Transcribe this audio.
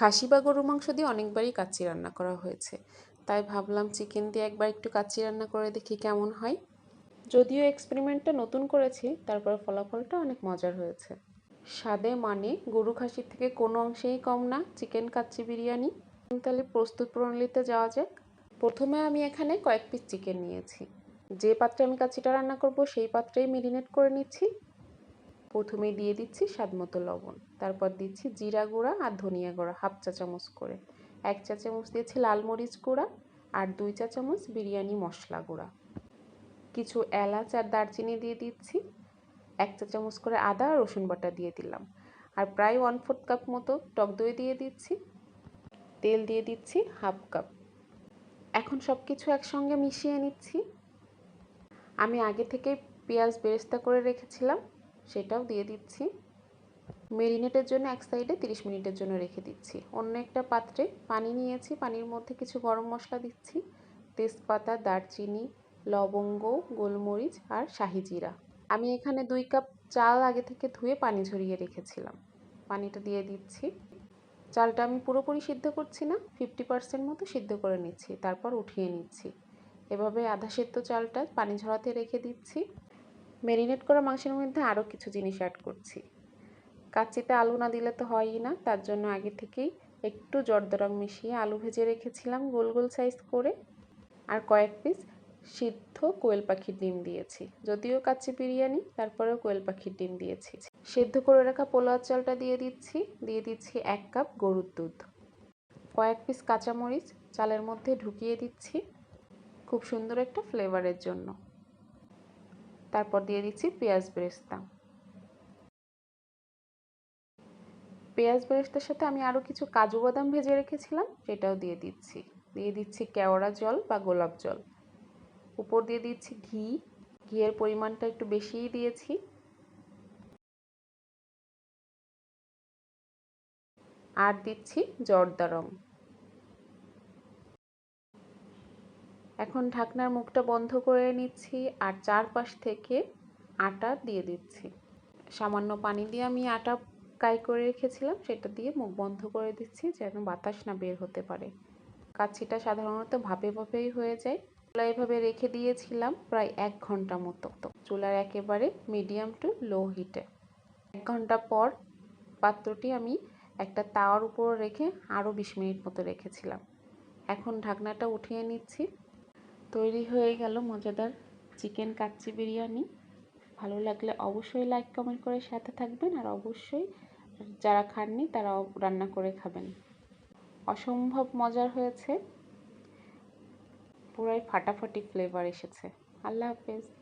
খাসি বা গরুর মাংস দিয়ে অনেকবারই কাচ্চি রান্না করা হয়েছে। তাই ভাবলাম চিকেন দিয়ে একবার একটু কাচ্চি রান্না করে দেখি কেমন হয়। যদিও এক্সপেরিমেন্টটা নতুন করেছি, তারপর ফলাফলটা অনেক মজার হয়েছে। স্বাদে মানে গরু খাসির থেকে কোনো অংশেই কম না চিকেন কাচ্চি বিরিয়ানি। তাহলে প্রস্তুত প্রণালীতে যাওয়া যাক। প্রথমে আমি এখানে কয়েক পিস চিকেন নিয়েছি। যে পাত্রে আমি কাচ্চিটা রান্না করব, সেই পাত্রেই মেরিনেট করে নিচ্ছি। প্রথমেই দিয়ে দিচ্ছি স্বাদ মতো লবণ। তারপর দিচ্ছি জিরা গুঁড়া আর ধনিয়া গুঁড়া, হাফ চা চামচ করে। এক চা চামচ দিয়েছি লাল মরিচ গুঁড়া আর দুই চা চামচ বিরিয়ানি মশলা গুঁড়া। কিছু এলাচ আর দারচিনি দিয়ে দিচ্ছি। এক চা চামচ করে আদা আর রসুন বাটা দিয়ে দিলাম। আর প্রায় ওয়ান ফোর্থ কাপ মতো টক দই দিয়ে দিচ্ছি। তেল দিয়ে দিচ্ছি হাফ কাপ এখন সব কিছু একসঙ্গে মিশিয়ে নিচ্ছি। আমি আগে থেকে পেঁয়াজ বেরেস্তা করে রেখেছিলাম। সেটাও দিয়ে দিচ্ছি। মেরিনেটের জন্য এক সাইডে তিরিশ মিনিটের জন্য রেখে দিচ্ছি। অন্য একটা পাত্রে পানি নিয়েছি, পানির মধ্যে কিছু গরম মশলা দিচ্ছি। তেজপাতা, দারচিনি, লবঙ্গ, গোলমরিচ আর শাহি জিরা। আমি এখানে দুই কাপ চাল আগে থেকে ধুয়ে পানি ঝরিয়ে রেখেছিলাম। পানিটা দিয়ে দিচ্ছি। চালটা আমি পুরোপুরি সিদ্ধ করছি না ফিফটি পার্সেন্ট মতো সিদ্ধ করে নিচ্ছি, তারপর উঠিয়ে নিচ্ছি। এভাবে আধা সেদ্ধ চালটা পানি ঝরাতে রেখে দিচ্ছি। মেরিনেট করা মাংসের মধ্যে আরও কিছু জিনিস অ্যাড করছি। কাচ্চিতে আলু না দিলে তো হয়ই না, তার জন্য আগে থেকেই একটু জর্দা রং মিশিয়ে আলু ভেজে রেখেছিলাম গোল গোল সাইজ করে। আর কয়েক পিস সিদ্ধ কোয়েল পাখির ডিম দিয়েছি, যদিও কাচ্চি বিরিয়ানি, তারপরেও কোয়েল পাখির ডিম দিয়েছি। সেদ্ধ করে রাখা পোলাও চালটা দিয়ে দিচ্ছি দিয়ে দিচ্ছি এক কাপ গরুর দুধ। কয়েক পিস কাঁচামরিচ চালের মধ্যে ঢুকিয়ে দিচ্ছি, খুব সুন্দর একটা ফ্লেভারের জন্য। তারপর দিয়ে দিচ্ছি পেঁয়াজ বেরেস্তা। পেঁয়াজ বেরেস্তার সাথে আমি আরও কিছু কাজু বাদাম ভেজে রেখেছিলাম, সেটাও দিয়ে দিচ্ছি। দিয়ে দিচ্ছি কেওড়া জল বা গোলাপ জল। উপর দিয়ে দিচ্ছি ঘি। ঘিয়ের পরিমাণটা একটু বেশিই দিয়েছি। আর দিচ্ছি জর্দা রং। এখন ঢাকনার মুখটা বন্ধ করে নিচ্ছি আর চারপাশ থেকে আটা দিয়ে দিচ্ছি। সামান্য পানি দিয়ে আমি আটা কাই করে রেখেছিলাম, সেটা দিয়ে মুখ বন্ধ করে দিচ্ছি যেন বাতাস না বের হতে পারে। কাচ্ছিটা সাধারণত ভাপে ভাপেই হয়ে যায়। চুলা এভাবে রেখে দিয়েছিলাম প্রায় এক ঘণ্টা মতো। চুলার একেবারে মিডিয়াম টু লো হিটে। এক ঘণ্টা পর পাত্রটি আমি একটা তাওয়ার উপর রেখে আরও বিশ মিনিট মতো রেখেছিলাম। এখন ঢাকনাটা উঠিয়ে নিচ্ছি। তৈরি হয়ে গেল মজাদার চিকেন কাচ্চি বিরিয়ানি। ভালো লাগলে অবশ্যই লাইক কমেন্ট করে সাথে থাকবেন আর অবশ্যই যারা খাননি তারা রান্না করে খাবেন। অসম্ভব মজার হয়েছে। পুরাই ফাটাফাটি ফ্লেভার এসেছে। আল্লাহ হাফেজ।